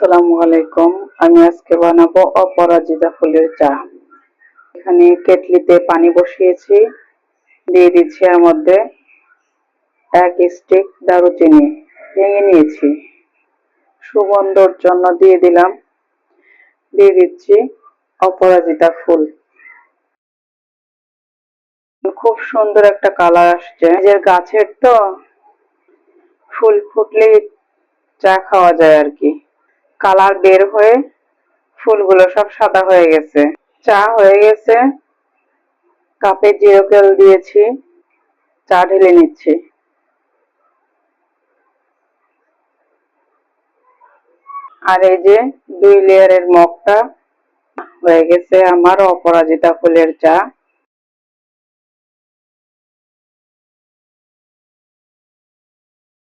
আসসালামু আলাইকুম। আমি আজকে বানাবো অপরাজিতা ফুলের চা। এখানে কেটলিতে পানি বসিয়েছি। দিয়ে দিচ্ছি এর মধ্যে এক স্টিক দারুচিনি ভেঙে নিয়েছি। সুগন্ধর জন্য দিয়ে দিলাম। দিয়ে দিচ্ছি অপরাজিতা ফুল। খুব সুন্দর একটা কালার আসছে। নিজের গাছের তো ফুল ফুটলেই চা খাওয়া যায় আর কি। কালার বের হয়ে ফুলগুলো সব সাদা হয়ে গেছে। চা হয়ে গেছে। কাপে জিরো তেল দিয়েছি। চা ঢেলে নিচ্ছি। আর এই যে দুই লেয়ারের মগটা হয়ে গেছে আমার অপরাজিতা ফুলের চা।